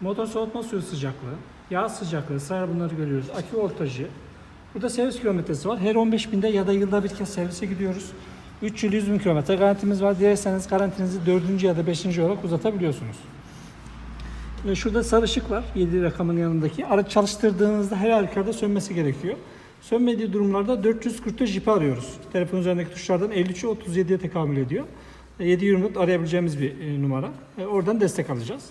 Motor soğutma suyu sıcaklığı, yağ sıcaklığı, sırayla bunları görüyoruz. Akü voltajı. Burada servis kilometresi var. Her 15 binde ya da yılda bir kez servise gidiyoruz. 3 yıl 100 bin kilometre garantimiz var. Dilerseniz garantinizi 4. ya da 5. olarak uzatabiliyorsunuz. Ve şurada sarı ışık var 7 rakamın yanındaki. Araç çalıştırdığınızda her halükarda sönmesi gerekiyor. Sönmediği durumlarda 444 jipi arıyoruz. Telefon üzerindeki tuşlardan 53'ü 37'ye tekamül ediyor. 724 arayabileceğimiz bir e, numara. E, Oradan destek alacağız.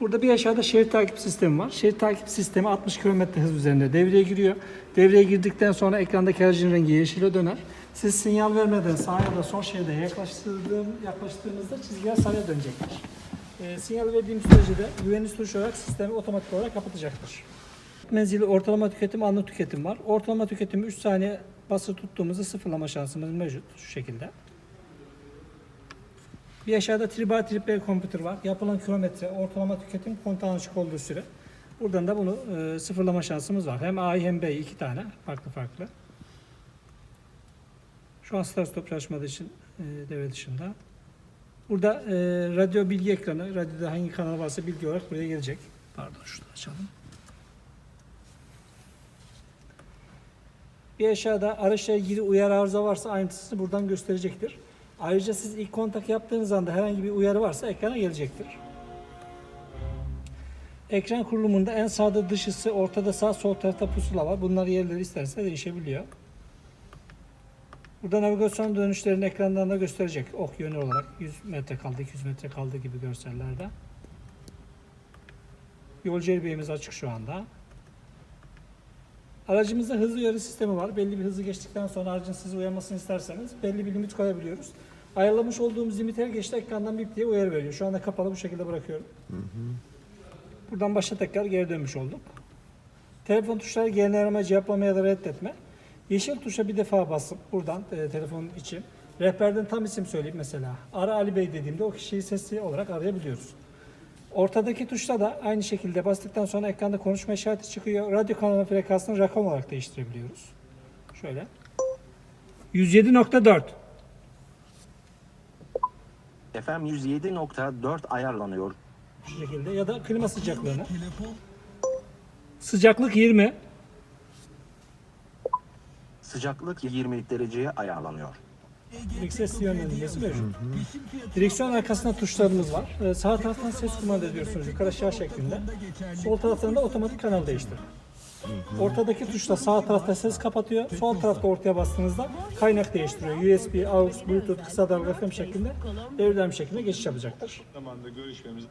Burada bir aşağıda şerit takip sistemi var. Şerit takip sistemi 60 km hız üzerinde devreye giriyor. Devreye girdikten sonra ekrandaki aracın rengi yeşile döner. Siz sinyal vermeden sağa ya da sol şeride yaklaştırdığım, yaklaştığınızda çizgiler sarıya dönecektir. E, sinyal verdiğim sürece de güvenli sürüş olarak sistemi otomatik olarak kapatacaktır. Menzili ortalama tüketim, anlık tüketim var. Ortalama tüketimi 3 saniye basılı tuttuğumuzda sıfırlama şansımız mevcut şu şekilde. Bir aşağıda tribar triple computer var. Yapılan kilometre, ortalama tüketim, kontağın açık olduğu süre. Buradan da bunu e, sıfırlama şansımız var. Hem A'yı hem B'yi iki tane farklı farklı. Şu an start stop çalışmadığı için e, devre dışında. Burada e, radyo bilgi ekranı, radyoda hangi kanal varsa bilgi olarak buraya gelecek. Pardon şunu açalım. Bir aşağıda araçla ilgili uyarı arıza varsa ayrıntısını buradan gösterecektir. Ayrıca siz ilk kontak yaptığınız anda herhangi bir uyarı varsa ekrana gelecektir. Ekran kurulumunda en sağda dışısı, ortada sağ, sol tarafta pusula var. Bunlar yerleri isterse değişebiliyor. Burada navigasyon dönüşlerini ekrandan da gösterecek. Ok yönü olarak 100 metre kaldı, 200 metre kaldı gibi görsellerde. Yolcu airbag'imiz açık şu anda. Aracımızda hız uyarı sistemi var. Belli bir hızı geçtikten sonra aracın sizi uyarmasını isterseniz belli bir limit koyabiliyoruz. Ayarlamış olduğumuz limit her geçti ekrandan bip diye uyarı veriyor. Şu anda kapalı bu şekilde bırakıyorum. Buradan başa tekrar geri dönmüş olduk. Telefon tuşları geri arama, cevaplama ya da reddetme. Yeşil tuşa bir defa basıp buradan e, telefonun için rehberden tam isim söyleyip mesela ara Ali Bey dediğimde o kişiyi sesli olarak arayabiliyoruz. Ortadaki tuşla da aynı şekilde bastıktan sonra ekranda konuşma işareti çıkıyor. Radyo kanalı frekansını rakam olarak değiştirebiliyoruz. Şöyle. 107.4 FM 107.4 ayarlanıyor. şu şekilde ya da klima sıcaklığını. Sıcaklık 20. Sıcaklık 20 dereceye ayarlanıyor. İlk ses yönlendirmesi mevcut. Direksiyon arkasında tuşlarımız var. Ee, sağ taraftan ses kumanda ediyorsunuz yukarı aşağı şeklinde. Sol taraftan da otomatik kanal değiştir. Ortadaki tuşla sağ tarafta ses kapatıyor. Sol tarafta ortaya bastığınızda kaynak değiştiriyor. USB, AUX, Bluetooth, kısa dalga FM şeklinde devrilen bir şekilde geçiş yapacaktır. zamanda görüşmemiz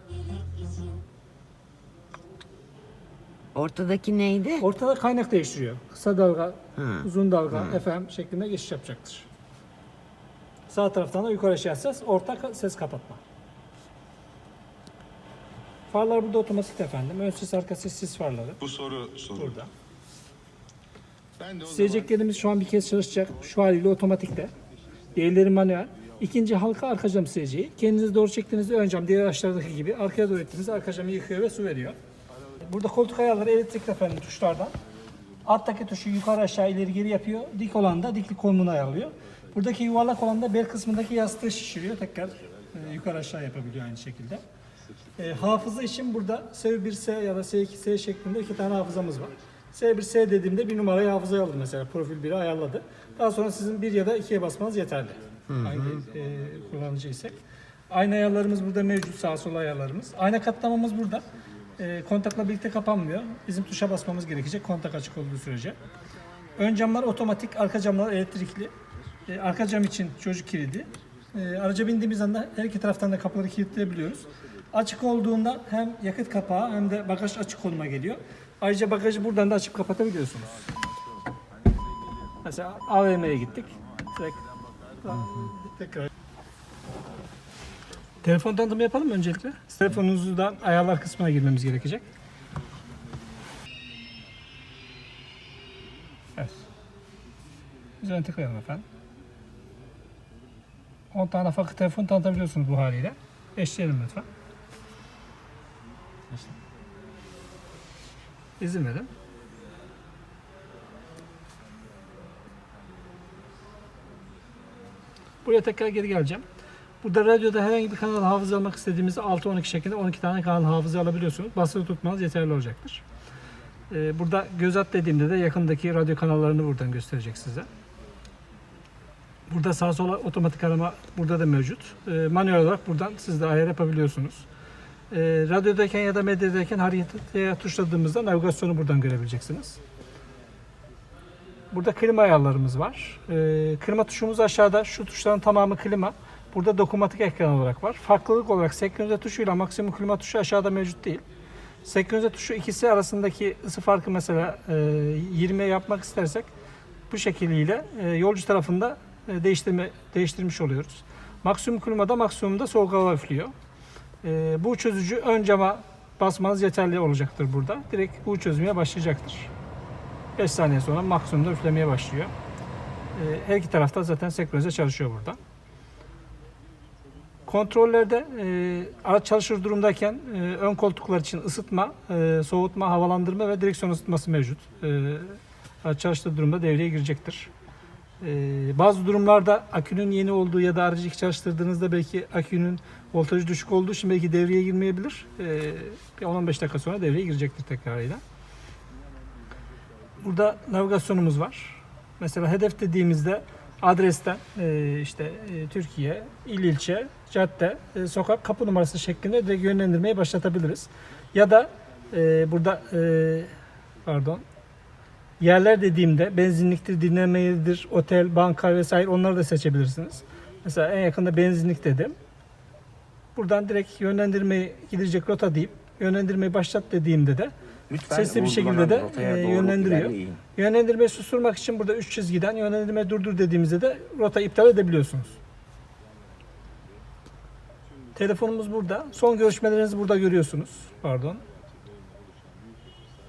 Ortadaki neydi? Ortada kaynak değiştiriyor. Kısa dalga, uzun dalga, FM şeklinde geçiş yapacaktır. Sağ taraftan da yukarı aşağı ses, orta ses kapatma. Farlar burada otomatik efendim. Ön ses, arka ses, sis farları bu soru soru. burada. Ben de o şu an bir kez çalışacak. Şu haliyle otomatikte. Diğerleri manuel. İkinci halka arka cam seyirciyi. Kendinizi doğru çektiğinizde ön cam diğer araçlardaki gibi arkaya doğru ettiğinizde arka camı yıkıyor ve su veriyor. Burada koltuk ayarları elektrik efendim tuşlardan. Alttaki tuşu yukarı aşağı ileri geri yapıyor. Dik olan da diklik konumunu ayarlıyor. Buradaki yuvarlak olan da bel kısmındaki yastığı şişiriyor. Tekrar e, yukarı aşağı yapabiliyor aynı şekilde. E, hafıza için burada S1S ya da S2S şeklinde iki tane hafızamız var. S1S dediğimde bir numarayı hafızaya aldı mesela. Profil 1'i ayarladı. Daha sonra sizin bir ya da ikiye basmanız yeterli. Hangi e, kullanıcıysak. Ayna ayarlarımız burada mevcut. Sağ sol ayarlarımız. Ayna katlamamız burada. E, kontakla birlikte kapanmıyor. Bizim tuşa basmamız gerekecek kontak açık olduğu sürece. Ön camlar otomatik, arka camlar elektrikli. E, arka cam için çocuk kilidi. E, araca bindiğimiz anda her iki taraftan da kapıları kilitleyebiliyoruz. Açık olduğunda hem yakıt kapağı hem de bagaj açık konuma geliyor. Ayrıca bagajı buradan da açıp kapatabiliyorsunuz. Mesela AVM'ye gittik. Tekrar. Telefon tanıtımı yapalım mı öncelikle? Telefonunuzdan ayarlar kısmına girmemiz gerekecek. Evet. Üzerine tıklayalım efendim. 10 tane farklı telefon tanıtabiliyorsunuz bu haliyle. Eşleyelim lütfen. İzin verin. Buraya tekrar geri geleceğim. Burada radyoda herhangi bir kanal hafıza almak istediğimizde 6-12 şeklinde 12 tane kanal hafıza alabiliyorsunuz. Basılı tutmanız yeterli olacaktır. Ee, burada göz at dediğimde de yakındaki radyo kanallarını buradan gösterecek size. Burada sağ sola otomatik arama burada da mevcut. Ee, manuel olarak buradan siz de ayar yapabiliyorsunuz. Ee, radyodayken ya da medyadayken haritaya tuşladığımızda navigasyonu buradan görebileceksiniz. Burada klima ayarlarımız var. Ee, klima tuşumuz aşağıda. Şu tuşların tamamı klima. Burada dokunmatik ekran olarak var. Farklılık olarak senkronize tuşuyla maksimum klima tuşu aşağıda mevcut değil. Senkronize tuşu ikisi arasındaki ısı farkı mesela e, 20'ye yapmak istersek bu şekliyle e, yolcu tarafında e, değiştirme değiştirmiş oluyoruz. Maksimum klimada maksimumda soğuk hava üflüyor. E, bu çözücü ön cama basmanız yeterli olacaktır burada. Direkt bu çözmeye başlayacaktır. 5 saniye sonra maksimumda üflemeye başlıyor. E, Her iki tarafta zaten senkronize çalışıyor burada. Kontrollerde e, araç çalışır durumdayken e, ön koltuklar için ısıtma, e, soğutma, havalandırma ve direksiyon ısıtması mevcut. E, araç çalıştığı durumda devreye girecektir. E, bazı durumlarda akünün yeni olduğu ya da aracı ilk çalıştırdığınızda belki akünün voltajı düşük olduğu için belki devreye girmeyebilir. E, bir 10-15 dakika sonra devreye girecektir tekrarıyla. Burada navigasyonumuz var. Mesela hedef dediğimizde adresten e, işte e, Türkiye, il ilçe, cadde, e, sokak, kapı numarası şeklinde direkt yönlendirmeyi başlatabiliriz. Ya da e, burada e, pardon yerler dediğimde benzinliktir, dinlenme yeridir, otel, banka vesaire onları da seçebilirsiniz. Mesela en yakında benzinlik dedim. Buradan direkt yönlendirmeyi gidecek rota deyip yönlendirmeyi başlat dediğimde de Lütfen Sesli bir şekilde de, e, yönlendiriyor. Yönlendirmeyi susturmak için burada 3 çizgiden yönlendirme durdur dediğimizde de rota iptal edebiliyorsunuz. Telefonumuz burada. Son görüşmelerinizi burada görüyorsunuz. Pardon.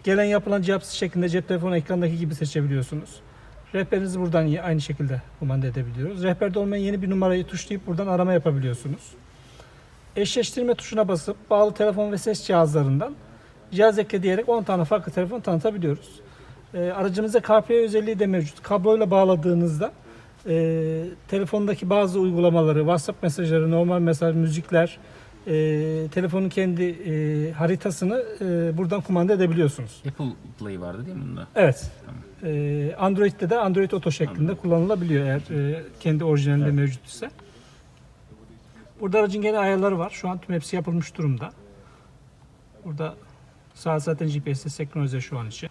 Gelen yapılan cevapsız şeklinde cep telefonu ekrandaki gibi seçebiliyorsunuz. Rehberinizi buradan aynı şekilde kumanda edebiliyoruz. Rehberde olmayan yeni bir numarayı tuşlayıp buradan arama yapabiliyorsunuz. Eşleştirme tuşuna basıp bağlı telefon ve ses cihazlarından cihaz ekle diyerek 10 tane farklı telefon tanıtabiliyoruz. E, aracımızda CarPlay özelliği de mevcut. Kabloyla bağladığınızda e, telefondaki bazı uygulamaları, WhatsApp mesajları, normal mesaj, müzikler, e, telefonun kendi e, haritasını e, buradan kumanda edebiliyorsunuz. Apple Play vardı değil mi bunda? Evet. E, Android'de de Android Auto şeklinde kullanılabiliyor eğer e, kendi orijinalinde mevcut ise. Burada aracın gene ayarları var. Şu an tüm hepsi yapılmış durumda. Burada saat zaten GPS'te senkronize şu an için.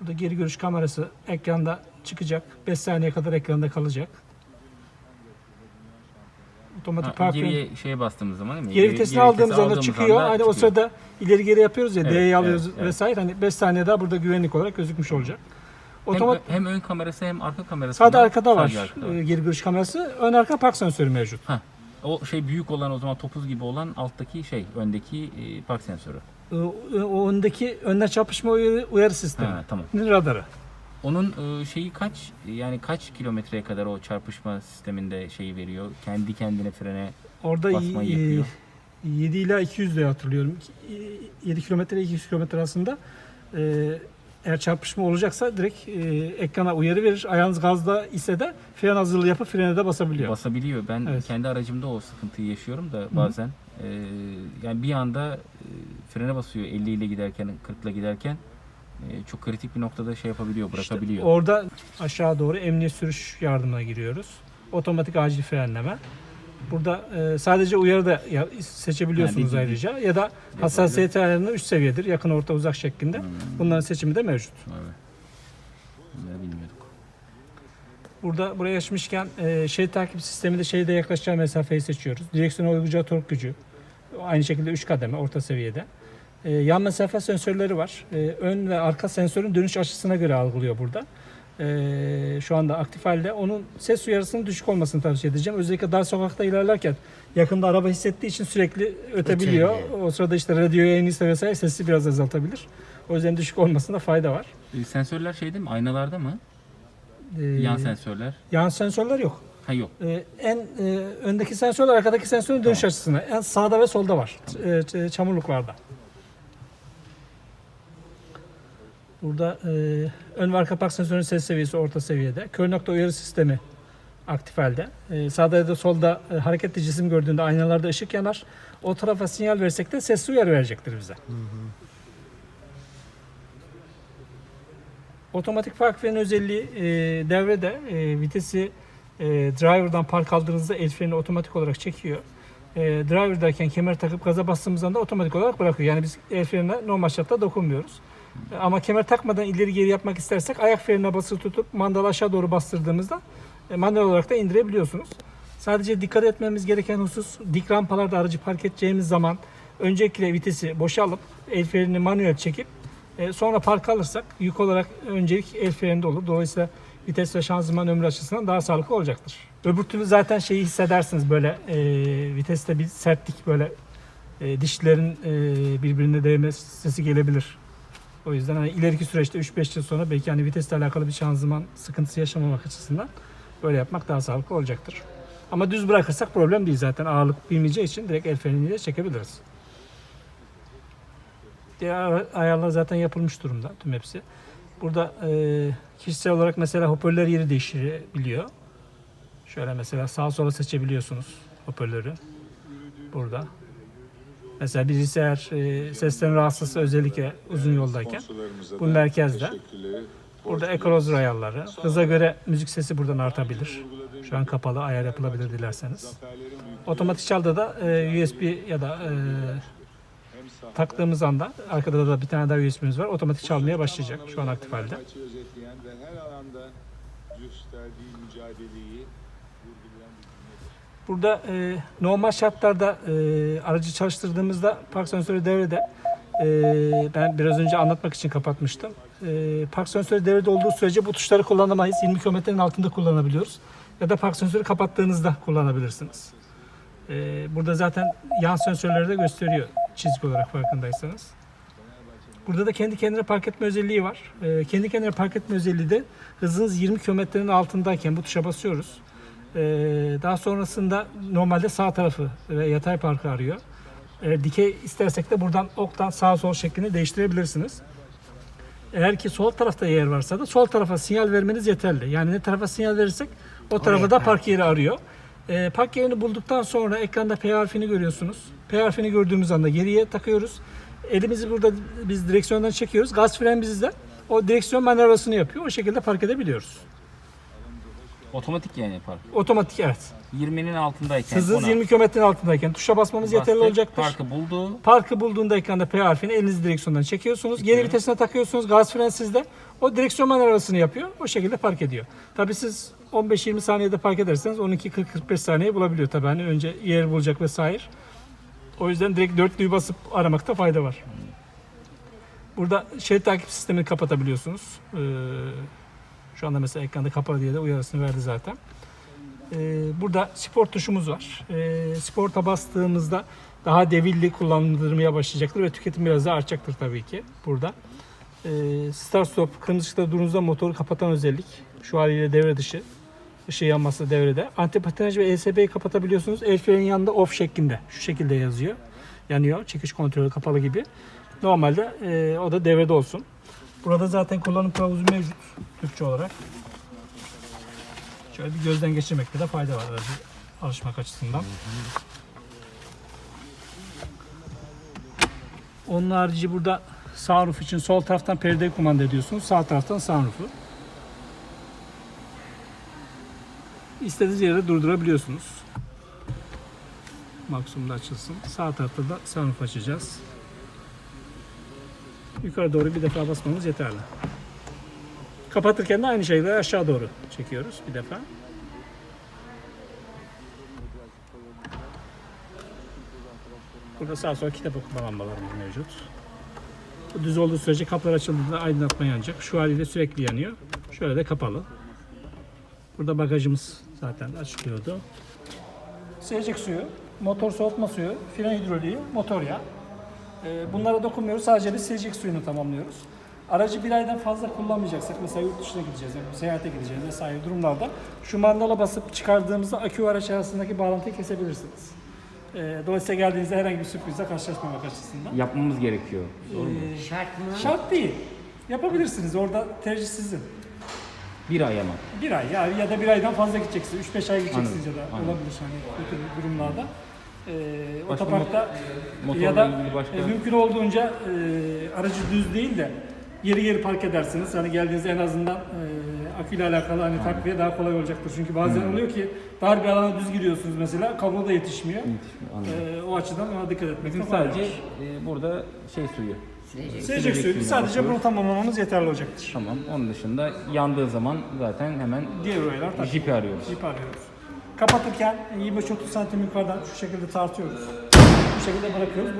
Burada geri görüş kamerası ekranda çıkacak. 5 saniye kadar ekranda kalacak. Otomatik park geriye şeye bastığımız zaman değil mi? Geri vitesini aldığımız anda çıkıyor. Hani o sırada ileri geri yapıyoruz ya Evet, D'yi alıyoruz evet, evet. vesaire. Hani 5 saniye daha burada güvenlik olarak gözükmüş olacak. hem, Otomat hem ön kamerası hem arka kamerası. sağda arkada var. Sadece arkada var. e, Geri görüş kamerası. Ön arka park sensörü mevcut. Ha, o şey büyük olan o zaman topuz gibi olan alttaki şey öndeki e, park sensörü. E, O öndeki önden çarpışma uyarı, uyarı sistemi. Ha, tamam. Radarı. Onun e, şeyi kaç yani kaç kilometreye kadar o çarpışma sisteminde şeyi veriyor? Kendi kendine frene Orada Basmayı y- yapıyor. 7 ila 200 diye hatırlıyorum. 7 kilometre 200 kilometre arasında e, eğer çarpışma olacaksa direkt e, ekrana uyarı verir. Ayağınız gazda ise de fren hazırlığı yapıp frene de basabiliyor. basabiliyor. Ben Evet. kendi aracımda o sıkıntıyı yaşıyorum da bazen. E, yani bir anda e, frene basıyor 50 ile giderken 40 ile giderken e, çok kritik bir noktada şey yapabiliyor, bırakabiliyor. İşte orada aşağı doğru emniyet sürüş yardımına giriyoruz. Otomatik acil frenleme. Burada e, sadece uyarı da ya- seçebiliyorsunuz Yani ayrıca ya da hassasiyet ayarını üst seviyedir. Yakın, orta, uzak şeklinde. Bunların seçimi de mevcut. Evet. Bunları bilmiyorduk. Burada buraya geçmişken e, şerit takip sisteminde şeride yaklaşacağı mesafeyi seçiyoruz. Direksiyona uygulayacağı tork gücü. Aynı şekilde 3 kademe orta seviyede. E, yan mesafe sensörleri var. E, ön ve arka sensörün dönüş açısına göre algılıyor burada. E, şu anda aktif halde. Onun ses uyarısının düşük olmasını tavsiye edeceğim. Özellikle dar sokakta ilerlerken yakında araba hissettiği için sürekli ötebiliyor. O sırada işte radyo yayınıysa vesaire sesi biraz azaltabilir. O yüzden düşük olmasında fayda var. E, sensörler şeyde mi? Aynalarda mı? E, Yan sensörler. yan sensörler yok. Ha yok. Ee, en e, öndeki sensörler arkadaki sensörün dönüş açısına. En sağda ve solda var. E, ç- çamurluklarda. Burada e, ön ve arka park sensörünün ses seviyesi orta seviyede. Kör nokta uyarı sistemi aktif halde. E, sağda ya da solda e, hareketli cisim gördüğünde aynalarda ışık yanar. O tarafa sinyal versek de sesli uyarı verecektir bize. Otomatik park freni özelliği e, devrede e, vitesi e, driver'dan park aldığınızda el freni otomatik olarak çekiyor. E, driver'dayken kemer takıp gaza bastığımız anda otomatik olarak bırakıyor. Yani biz el frenine normal şartta dokunmuyoruz. Ama kemer takmadan ileri geri yapmak istersek ayak frenine basılı tutup mandalı aşağı doğru bastırdığımızda e, manuel olarak da indirebiliyorsunuz. Sadece dikkat etmemiz gereken husus dik rampalarda aracı park edeceğimiz zaman öncelikle vitesi boşa el frenini manuel çekip e, sonra park alırsak yük olarak öncelik el freninde olur. Dolayısıyla vites ve şanzıman ömrü açısından daha sağlıklı olacaktır. Öbür türlü zaten şeyi hissedersiniz böyle e, viteste bir sertlik böyle e, dişlerin e, birbirine değme sesi gelebilir. O yüzden hani ileriki süreçte 3-5 yıl sonra belki hani vitesle alakalı bir şanzıman sıkıntısı yaşamamak açısından böyle yapmak daha sağlıklı olacaktır. Ama düz bırakırsak problem değil zaten ağırlık bilmeyeceği için direkt el freniyle çekebiliriz. Diğer ayarlar zaten yapılmış durumda tüm hepsi. Burada e, kişisel olarak mesela hoparlör yeri değiştirebiliyor. Şöyle mesela sağa sola seçebiliyorsunuz hoparlörü. Burada. Mesela birisi eğer e, sesten rahatsızsa özellikle uzun yoldayken bu merkezde. Burada ekolozur ayarları. Hıza göre müzik sesi buradan artabilir. Şu an kapalı ayar yapılabilir dilerseniz. Otomatik çalda da e, USB ya da e, taktığımız anda arkada da bir tane daha USB'miz var. Otomatik çalmaya başlayacak. Şu an aktif halde. Gösterdiği mücadeleyi vurgulayan bir cümledir. Burada e, normal şartlarda e, aracı çalıştırdığımızda park sensörü devrede. E, ben biraz önce anlatmak için kapatmıştım. E, park sensörü devrede olduğu sürece bu tuşları kullanamayız. 20 kilometrenin altında kullanabiliyoruz. Ya da park sensörü kapattığınızda kullanabilirsiniz. E, burada zaten yan sensörleri de gösteriyor çizik olarak farkındaysanız. Burada da kendi kendine park etme özelliği var. E, kendi kendine park etme özelliği de hızınız 20 kilometrenin altındayken bu tuşa basıyoruz. Ee, daha sonrasında normalde sağ tarafı ve yatay parkı arıyor. Eğer dikey istersek de buradan oktan sağ sol şeklini değiştirebilirsiniz. Eğer ki sol tarafta yer varsa da sol tarafa sinyal vermeniz yeterli. Yani ne tarafa sinyal verirsek o tarafa da park yeri arıyor. Ee, park yerini bulduktan sonra ekranda P harfini görüyorsunuz. P harfini gördüğümüz anda geriye takıyoruz. Elimizi burada biz direksiyondan çekiyoruz. Gaz fren bizde. O direksiyon manevrasını yapıyor. O şekilde park edebiliyoruz. Otomatik yani park. Otomatik evet. 20'nin altındayken Hızınız ona 20 kilometrenin altındayken tuşa basmamız yeterli bastık, olacaktır. Parkı buldu. Parkı bulduğunda ekranda P harfini elinizi direksiyondan çekiyorsunuz. Geri vitesine takıyorsunuz. Gaz fren sizde. O direksiyon manevrasını yapıyor. O şekilde park ediyor. Tabii siz 15-20 saniyede park ederseniz 12-40-45 saniye bulabiliyor tabii. Hani önce yer bulacak vesaire. O yüzden direkt dörtlüyü basıp aramakta fayda var. Burada şerit takip sistemini kapatabiliyorsunuz. Ee, şu anda mesela ekranda kapalı diye de uyarısını verdi zaten. Ee, burada spor tuşumuz var. Ee, sporta bastığımızda daha devirli kullandırmaya başlayacaktır ve tüketim biraz daha artacaktır tabii ki burada. Ee, start stop, kırmızı ışıkta durduğunuzda motoru kapatan özellik. Şu haliyle devre dışı. Işığı yanması devrede. Antipatinaj ve ESP'yi kapatabiliyorsunuz. El frenin yanında off şeklinde. Şu şekilde yazıyor. Yanıyor. Çekiş kontrolü kapalı gibi. Normalde e, o da devrede olsun. Burada zaten kullanım kılavuzu mevcut. Türkçe olarak. Şöyle bir gözden geçirmekte de fayda var alışmak açısından. Onun harici burada sunroof için sol taraftan perdeyi kumanda ediyorsunuz. Sağ taraftan sunroof'u. İstediğiniz yere durdurabiliyorsunuz. Maksimumda açılsın. Sağ tarafta da sunroof açacağız. Yukarı doğru bir defa basmamız yeterli. Kapatırken de aynı şekilde aşağı doğru çekiyoruz bir defa. Burada sağ sol kitap okuma lambalarımız mevcut. Bu düz olduğu sürece kapılar açıldığında aydınlatma yanacak. Şu haliyle sürekli yanıyor. Şöyle de kapalı. Burada bagajımız zaten açılıyordu. Sıcak suyu, motor soğutma suyu, fren hidroliği, motor yağı. Ee, Bunlara dokunmuyoruz. Sadece bir silecek suyunu tamamlıyoruz. Aracı bir aydan fazla kullanmayacaksak, mesela yurt dışına gideceğiz, yani seyahate gideceğiz vesaire durumlarda şu mandala basıp çıkardığımızda akü araç arasındaki bağlantıyı kesebilirsiniz. Ee, Dolayısıyla geldiğinizde herhangi bir sürprizle karşılaşmamak açısından. Yapmamız gerekiyor. Şart mı? Şart değil. Yapabilirsiniz. Orada tercih sizin. Bir ay ama. Bir ay ya, ya da bir aydan fazla gideceksin. 3-5 ay gideceksiniz Anladım, ya da anladım. olabilir hani bu tür durumlarda. Ee, Başka otoparkta motorla ya da ilgili başka- e, mümkün olduğunca e, aracı düz değil de geri geri park edersiniz. Hani geldiğinizde en azından e, aküyle alakalı hani takviye daha kolay olacaktır. Çünkü bazen oluyor ki dar bir alana düz gidiyorsunuz mesela kablo da yetişmiyor. Yetişmiyor, anladım. Ee, o açıdan ona dikkat etmek Bizim sadece var. e, burada şey suyu. Silecek suyu sadece bunu tamamlamamız yeterli olacaktır. Tamam. Onun dışında yandığı zaman zaten hemen Diğer olaylar tabii. jipi arıyoruz. Jip arıyoruz. Kapatırken 25-30 santim yukarıdan şu şekilde tartıyoruz. Bu şekilde bırakıyoruz.